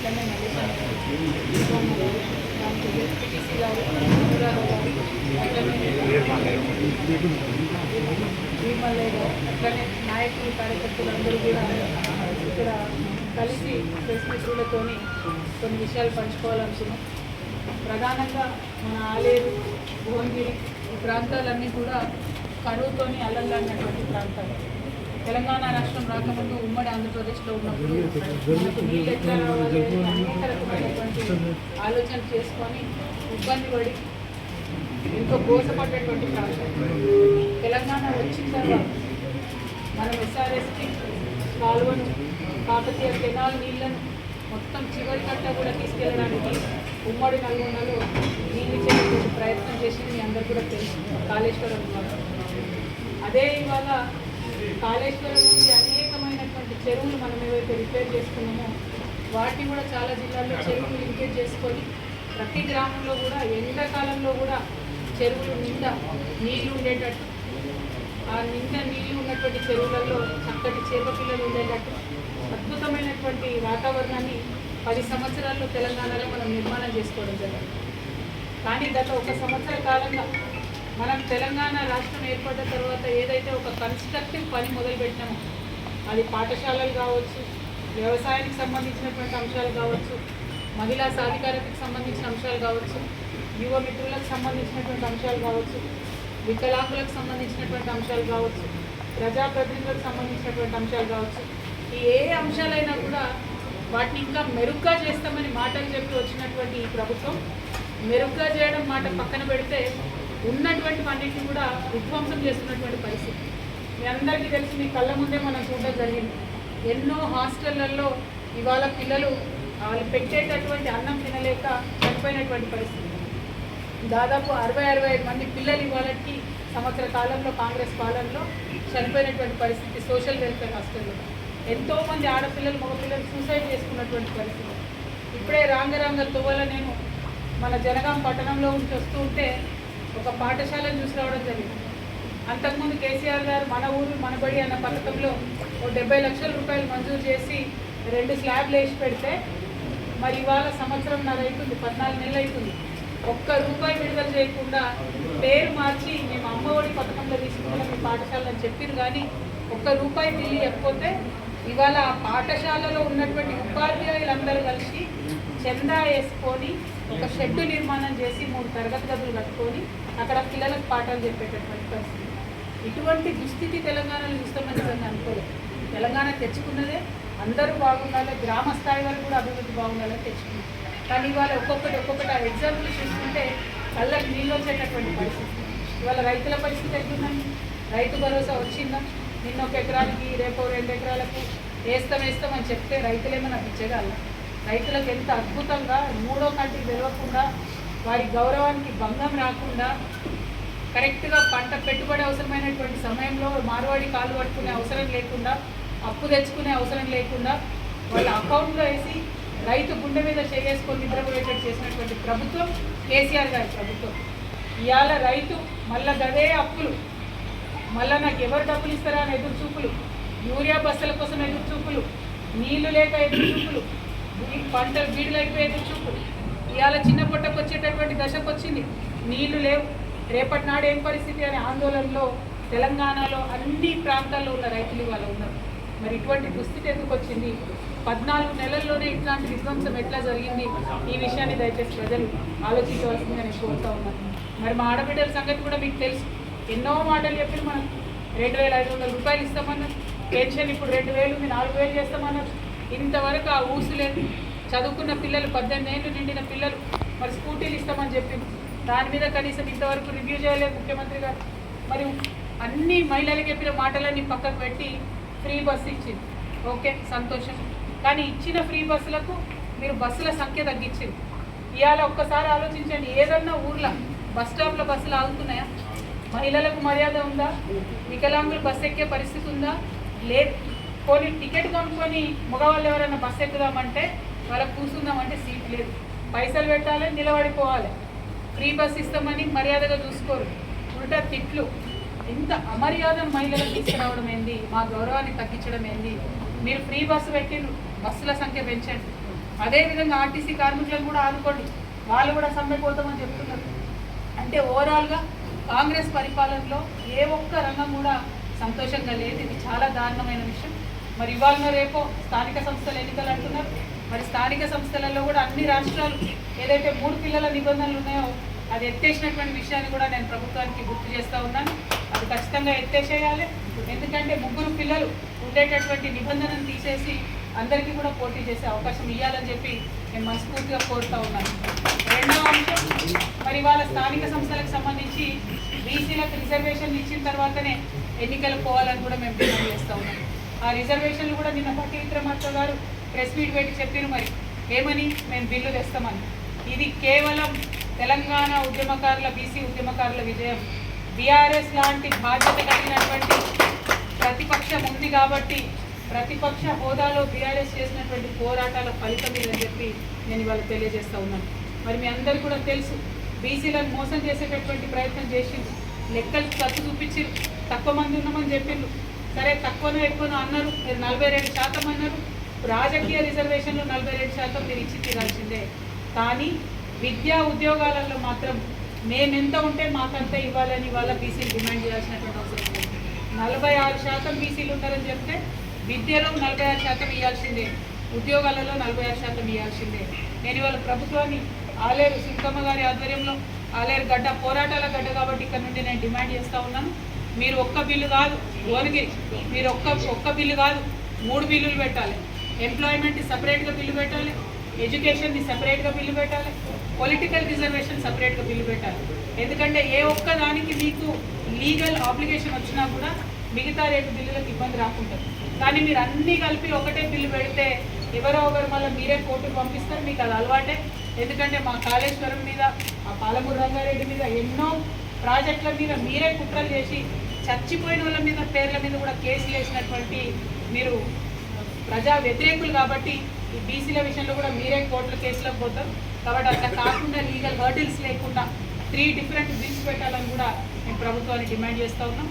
అట్లనే గారు అట్లనే నాయకులు కార్యకర్తలు అందరూ కూడా ఇక్కడ కలిసి ప్రెస్ మిత్రులతోని కొన్ని విషయాలు పంచుకోవాలనుకున్నాం ప్రధానంగా మన ఆలేరు భువనగిరి ఈ ప్రాంతాలన్నీ కూడా కరువుతోని అల్లల్లాడినటువంటి ప్రాంతాలు. తెలంగాణ రాష్ట్రం రాకముందు ఉమ్మడి ఆంధ్రప్రదేశ్లో ఉన్నప్పుడు మనకు నీళ్ళు ఎట్లా రావాలి అనేక రకమైనటువంటి ఆలోచన చేసుకొని ఇబ్బంది పడి ఎంతో కోసపడ్డటువంటి ప్రాంతం. తెలంగాణ వచ్చిన తర్వాత మనం ఎస్ఆర్ఎస్కి కాలువను కాకతీయ కెనాల్ నీళ్ళను మొత్తం చివరి కట్ట కూడా తీసుకెళ్ళడానికి ఉమ్మడి నల్గొండలో నీళ్ళు చేసే ప్రయత్నం చేసింది మీ అందరు కూడా తెలుసు. కాళేశ్వరం ద్వారా అదే ఇవాళ కాళేశ్వరం నుంచి అనేకమైనటువంటి చెరువులు మనం ఏవైతే రిపేర్ చేసుకున్నామో వాటిని కూడా చాలా జిల్లాల్లో చెరువులు లింకేజ్ చేసుకొని ప్రతి గ్రామంలో కూడా ఎండాకాలంలో కూడా చెరువులు నిండా నీళ్ళు ఉండేటట్టు ఆ నిండా నీళ్ళు ఉన్నటువంటి చెరువులలో చక్కటి చేప పిల్లలు ఉండేటట్టు అద్భుతమైనటువంటి వాతావరణాన్ని పది సంవత్సరాల్లో తెలంగాణలో మనం నిర్మాణం చేసుకోవడం జరిగింది. కానీ గత ఒక సంవత్సర కాలంగా మనం తెలంగాణ రాష్ట్రం ఏర్పడ్డ తర్వాత ఏదైతే ఒక కన్స్ట్రక్టివ్ పని మొదలుపెట్టామో అది పాఠశాలలు కావచ్చు వ్యవసాయానికి సంబంధించినటువంటి అంశాలు కావచ్చు మహిళా సాధికారతకు సంబంధించిన అంశాలు కావచ్చు యువ మిత్రులకు సంబంధించినటువంటి అంశాలు కావచ్చు వికలాంగులకు సంబంధించినటువంటి అంశాలు కావచ్చు ప్రజాప్రతినిధులకు సంబంధించినటువంటి అంశాలు కావచ్చు. ఈ ఏ అంశాలైనా కూడా వాటిని ఇంకా మెరుగ్గా చేస్తామని మాటలు చెప్పి వచ్చినటువంటి ఈ ప్రభుత్వం మెరుగ్గా చేయడం మాట పక్కన పెడితే ఉన్నటువంటి అన్నింటిని కూడా విధ్వంసం చేస్తున్నటువంటి పరిస్థితి. మీ అందరికీ తెలిసి మీ కళ్ళ ముందే మనం చూడడం జరిగింది. ఎన్నో హాస్టళ్ళలో ఇవాళ పిల్లలు వాళ్ళు పెట్టేటటువంటి అన్నం తినలేక చనిపోయినటువంటి పరిస్థితి. దాదాపు అరవై అరవై ఐదు మంది పిల్లలు ఇవాళకి సంవత్సర కాలంలో కాంగ్రెస్ పాలనలో చనిపోయినటువంటి పరిస్థితి సోషల్ వెల్ఫేర్ హాస్టల్లో. ఎంతోమంది ఆడపిల్లలు మగపిల్లలు సూసైడ్ చేసుకున్నటువంటి పరిస్థితి. ఇప్పుడే రాంగరాంగ తువ్వల నేను మన జనగాం పట్టణంలో ఉంచి వస్తూ ఉంటే ఒక పాఠశాలను చూసి రావడం జరిగింది. అంతకుముందు కేసీఆర్ గారు మన ఊరు మనబడి అన్న పథకంలో ఓ డెబ్బై లక్షల రూపాయలు మంజూరు చేసి రెండు స్లాబ్లు వేసి పెడితే మరి ఇవాళ సంవత్సరం నాది అవుతుంది పద్నాలుగు నెలలు అవుతుంది ఒక్క రూపాయి విడుదల చేయకుండా పేరు మార్చి మేము అమ్మఒడి పథకంలో తీసుకున్నాం మీ పాఠశాల చెప్పారు కానీ ఒక్క రూపాయి బిల్లు ఇవ్వకపోతే ఇవాళ ఆ పాఠశాలలో ఉన్నటువంటి ఉపాధ్యాయులందరూ కలిసి చందా వేసుకొని ఒక షెడ్ నిర్మాణం చేసి మూడు తరగతి గదులు కట్టుకొని అక్కడ పిల్లలకు పాఠాలు చెప్పేటటువంటి పరిస్థితి. ఇటువంటి దుస్థితి తెలంగాణలో చూస్తామని నిజంగా అనుకోలేదు. తెలంగాణ తెచ్చుకున్నదే అందరూ బాగుండాలి గ్రామ స్థాయి వరకు కూడా అభివృద్ధి బాగుండాలని తెచ్చుకుంది కానీ ఇవాళ ఒక్కొక్కటి ఒక్కొక్కటి ఆ ఎగ్జాంపుల్ చూసుకుంటే కళ్ళకి నీళ్ళు వచ్చేటటువంటి పరిస్థితి. ఇవాళ రైతుల పరిస్థితి ఎట్లుందండి? రైతు భరోసా వచ్చిందా? నిన్న ఒక ఎకరానికి రేపు రెండు ఎకరాలకు వేస్తాం వేస్తాం అని చెప్తే రైతులేమన్నా పిచ్చగల రైతులకు ఎంత అద్భుతంగా మూడో కంటికి తెలియకుండా వారి గౌరవానికి భంగం రాకుండా కరెక్ట్గా పంట పెట్టుబడి అవసరమైనటువంటి సమయంలో మార్వాడి కాలు పట్టుకునే అవసరం లేకుండా అప్పు తెచ్చుకునే అవసరం లేకుండా వాళ్ళ అకౌంట్లో వేసి రైతు గుండె మీద చేసుకొని నిద్రపోయేటట్టు చేసినటువంటి ప్రభుత్వం కేసీఆర్ గారి ప్రభుత్వం. ఇవాళ రైతు మళ్ళా గదే అప్పులు. మళ్ళా నాకు ఎవరు డబ్బులు ఇస్తారా అని ఎదురు చూపులు యూరియా బస్సుల కోసం ఎదురు చూపులు నీళ్ళు లేక ఎదురు చూపులు ఈ పంటలు బీడులు చూపు ఇవాళ చిన్న పొట్టకు వచ్చేటటువంటి దశకు వచ్చింది. నీళ్ళు లేవు. రేపటి నాడు ఏం పరిస్థితి అనే ఆందోళనలో తెలంగాణలో అన్ని ప్రాంతాల్లో ఉన్న రైతులు ఇవాళ ఉన్నారు. మరి ఇటువంటి దుస్థితి ఎందుకు వచ్చింది? పద్నాలుగు నెలల్లోనే ఇట్లాంటి విధ్వంసం ఎట్లా జరిగింది? ఈ విషయాన్ని దయచేసి ప్రజలు ఆలోచించవలసిందని నేను కోరుతా ఉన్నాను మరి మా ఆడబిడ్డల సంగతి కూడా మీకు తెలుసు. ఎన్నో మాటలు చెప్పి మనం. రెండు వేల ఐదు వందల రూపాయలు ఇస్తామన్నారు. పెన్షన్ ఇప్పుడు రెండు వేలు మీ నాలుగు వేలు చేస్తామన్నారు. ఇంతవరకు ఆ ఊసు లేదు చదువుకున్న పిల్లలు పద్దెనిమిది ఏళ్ళు నిండిన పిల్లలు మరి స్కూటీలు ఇస్తామని చెప్పింది. దాని మీద కనీసం ఇంతవరకు రివ్యూ చేయలేదు ముఖ్యమంత్రి గారు. మరి అన్ని మహిళలకు చెప్పిన మాటలన్నీ పక్కకు పెట్టి ఫ్రీ బస్సు ఇచ్చింది. ఓకే సంతోషం. కానీ ఇచ్చిన ఫ్రీ బస్సులకు మీరు బస్సుల సంఖ్య తగ్గించింది. ఇవాళ ఒక్కసారి ఆలోచించండి ఏదన్నా ఊర్లో బస్ స్టాప్లో బస్సులు ఆగుతున్నాయా? మహిళలకు మర్యాద ఉందా? వికలాంగులు బస్సు ఎక్కే పరిస్థితి ఉందా? లేదు. పోనీ టికెట్ కొనుక్కొని మగవాళ్ళు ఎవరైనా బస్సు ఎక్కుదామంటే వాళ్ళకి కూర్చుందామంటే సీట్ లేదు. పైసలు పెట్టాలి నిలబడిపోవాలి. ఫ్రీ బస్ ఇస్తామని మర్యాదగా చూసుకోరు. ఉల్టా తిట్లు. ఇంత అమర్యాద మహిళలకు తీసుకురావడం ఏంది? మా గౌరవాన్ని తగ్గించడం ఏంది? మీరు ఫ్రీ బస్సు పెట్టిండ్రు. బస్సుల సంఖ్య పెంచండి. అదేవిధంగా ఆర్టీసీ కార్మికులను కూడా ఆదుకోండి. వాళ్ళు కూడా సమ్మెపోతామని చెప్తున్నారు. అంటే ఓవరాల్గా కాంగ్రెస్ పరిపాలనలో ఏ ఒక్క రంగం కూడా సంతోషంగా లేదు. ఇది చాలా దారుణమైన విషయం. మరి ఇవాళ రేపో స్థానిక సంస్థల ఎన్నికలు అంటున్నారు. మరి స్థానిక సంస్థలలో కూడా అన్ని రాష్ట్రాలు ఏదైతే మూడు పిల్లల నిబంధనలు ఉన్నాయో అది ఎత్తేసినటువంటి విషయాన్ని కూడా నేను ప్రభుత్వానికి గుర్తు చేస్తూ ఉన్నాను. అది ఖచ్చితంగా ఎత్తేసేయాలి. ఎందుకంటే ముగ్గురు పిల్లలు ఉండేటటువంటి నిబంధనను తీసేసి అందరికీ కూడా పోటీ చేసే అవకాశం ఇవ్వాలని చెప్పి నేను మనస్ఫూర్తిగా కోరుతూ ఉన్నాను. రెండవ అంశం మరి వాళ్ళ స్థానిక సంస్థలకు సంబంధించి బీసీలకు రిజర్వేషన్ ఇచ్చిన తర్వాతనే ఎన్నికలకు పోవాలని కూడా మేము డిమాండ్ చేస్తూ ఉన్నాం. ఆ రిజర్వేషన్లు కూడా నిన్న పట్టి విక్రమార్క గారు ప్రెస్ మీట్ పెట్టి చెప్పారు మరి. ఏమని? మేము బిల్లు తెస్తామని. ఇది కేవలం తెలంగాణ ఉద్యమకారుల బీసీ ఉద్యమకారుల విజయం. బీఆర్ఎస్ లాంటి బాధ్యత కలిగినటువంటి ప్రతిపక్షం ఉంది కాబట్టి ప్రతిపక్ష హోదాలో బీఆర్ఎస్ చేసినటువంటి పోరాటాల ఫలితం ఇదని చెప్పి నేను ఇవాళ తెలియజేస్తా ఉన్నాను. మరి మీ అందరికీ కూడా తెలుసు బీసీలను మోసం చేసేటటువంటి ప్రయత్నం చేసింది లెక్కలు ఖర్చు చూపించారు తక్కువ మంది ఉన్నామని చెప్పిండ్రు సరే తక్కువనో ఎక్కువనో అన్నారు. మీరు నలభై రెండు శాతం అన్నారు. రాజకీయ రిజర్వేషన్లు నలభై రెండు శాతం మీరు ఇచ్చి తీరాల్సిందే. కానీ విద్యా ఉద్యోగాలలో మాత్రం మేమెంత ఉంటే మాకంత ఇవ్వాలని వాళ్ళ బీసీలు డిమాండ్ చేయాల్సినటువంటి అవసరం ఉంది నలభై ఆరు శాతం బీసీలు ఉన్నారని చెప్తే విద్యలో నలభై ఆరు శాతం ఇవ్వాల్సిందే. ఉద్యోగాలలో నలభై ఆరు శాతం ఇవ్వాల్సిందే. నేను ఇవాళ ప్రభుత్వాన్ని ఆలేరు సుంకమ్మ గారి ఆధ్వర్యంలో ఆలేరు గడ్డ పోరాటాల గడ్డ కాబట్టి ఇక్కడ నుండి నేను డిమాండ్ చేస్తూ ఉన్నాను. మీరు ఒక్క బిల్లు కాదు భువనగిరి మీరు ఒక్క ఒక్క బిల్లు కాదు మూడు బిల్లులు పెట్టాలి. ఎంప్లాయ్మెంట్ సపరేట్గా బిల్లు పెట్టాలి ఎడ్యుకేషన్ని సపరేట్గా బిల్లు పెట్టాలి పొలిటికల్ రిజర్వేషన్ సపరేట్గా బిల్లు పెట్టాలి. ఎందుకంటే ఏ ఒక్క దానికి మీకు లీగల్ ఆబ్లిగేషన్ వచ్చినా కూడా మిగతా రెండు బిల్లులకు ఇబ్బంది రాకుంటుంది. కానీ మీరు అన్నీ కలిపి ఒకటే బిల్లు పెడితే ఎవరో ఒకరు మళ్ళీ మీరే కోర్టుకు పంపిస్తారు మీకు అది అలవాటే. ఎందుకంటే మా కాళేశ్వరం మీద ఆ పాలమూరు రంగారెడ్డి మీద ఎన్నో ప్రాజెక్టుల మీద మీరే కుట్రలు చేసి చచ్చిపోయిన వాళ్ళ మీద పేర్ల మీద కూడా కేసులు వేసినటువంటి మీరు ప్రజా వ్యతిరేకులు కాబట్టి ఈ బీసీల విషయంలో కూడా మీరే కోర్టుల కేసులకు పోతారు కాబట్టి అట్లా కాకుండా లీగల్ హర్డిల్స్ లేకుండా త్రీ డిఫరెంట్ బిల్స్ పెట్టాలని కూడా మేము ప్రభుత్వాన్ని డిమాండ్ చేస్తూ ఉన్నాం.